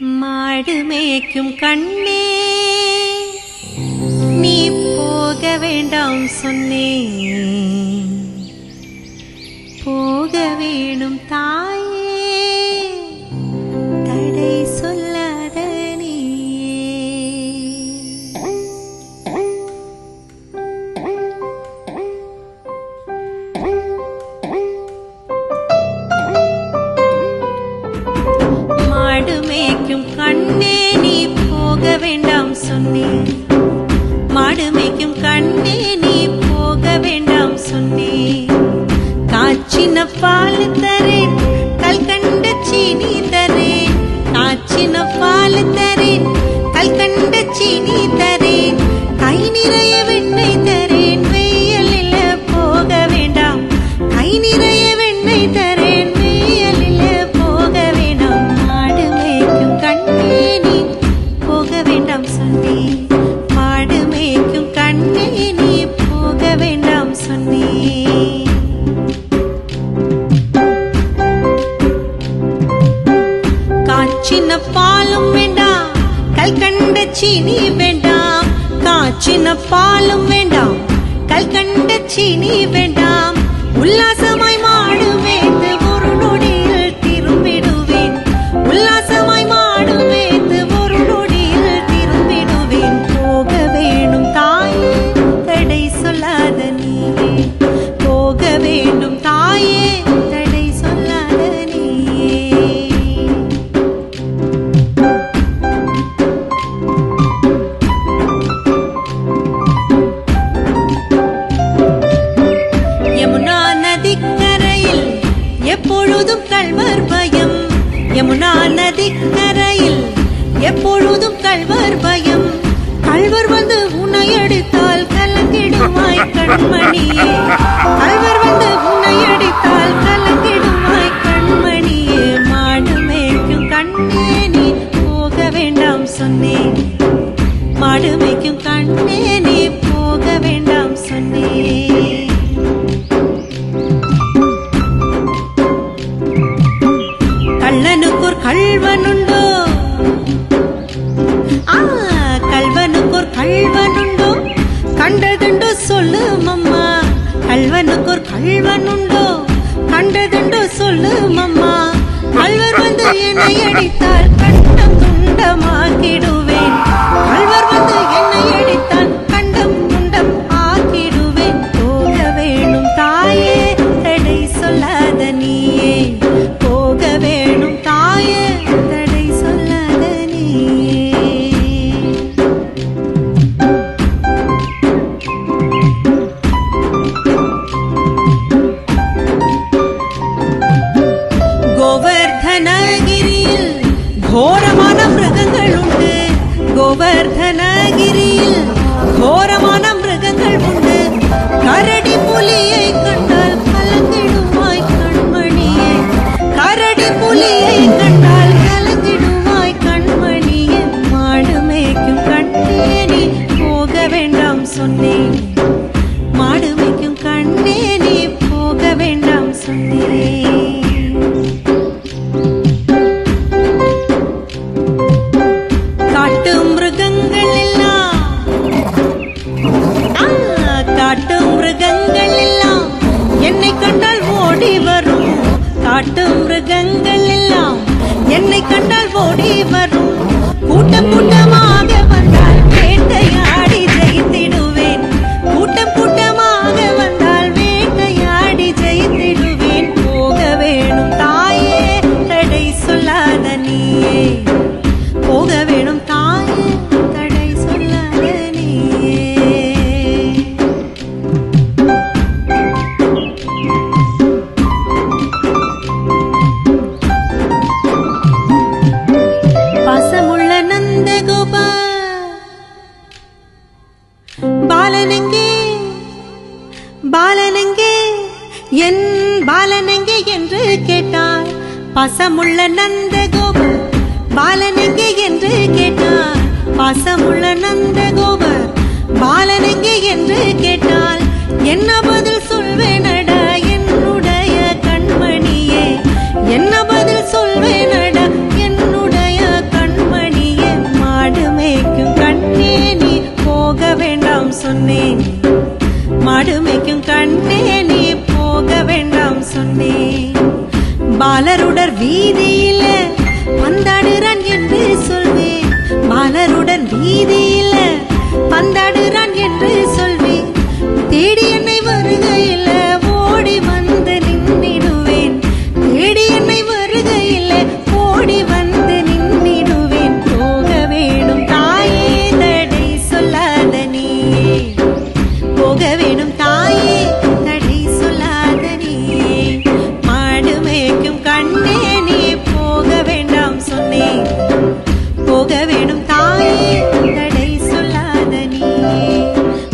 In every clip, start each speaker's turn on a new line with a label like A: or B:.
A: மாடு மேய்க்கும் கண்ணே. நீ போக வேண்டாம் சொன்னேன் போக வேணும் தான் நடுமைக்கும் கண்ணே நீ போக வேண்டாம் சொன்னே காற்றின பாலத்தை பாலும் வேண்டாம். கல் கண்ட சீனி வேண்டாம். உல்லாசமா எப்பொழுதும் கழ்வர் பயம். யமுனா நதி கரையில் எப்பொழுதும் கழ்வர் பயம். கழ்வர் வந்து உன்னை அடித்தால் கலங்கிடுவாய் கண்மணியே கழ்வர் வந்து உன்னை அடித்தால் கலங்கிடுவாய் கண்மணியே மாடு மேய்க்கும் கண்ணே நீ போக வேண்டாம் சொன்னேன். மாடு மேய்க்கும் கண்ணே துண்டோ சொல்லு மம்மா. அல்வர் வந்து என்னை அடித்தால் கட்டம் துண்டமாக்கிடும். கோரமான மிருகங்கள் உண்டு. கோவர்தனகிரியில் கோரமான மிருகங்கள் உண்டு. கரடி புலியை கொடி வர பாலனங்கே? பாலனங்கே? என் பாலனங்கே என்று கேட்டார். பசமுள்ள நந்த கோபு பாலனங்கே என்று கேட்டார். பசமுள்ள பாடம் சொன்னேன். பாலருடர் வீதியில வந்தாடுறான் என்று சொல்வேன். பாலருடன் வீதியில் வேணும் சொன்னேன் போக வேணும் தாயே தடை சொல்லாத நீ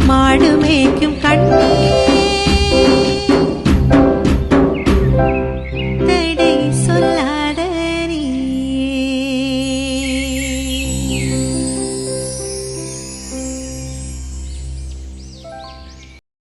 A: மாடு மேய்க்கும் கண்ணே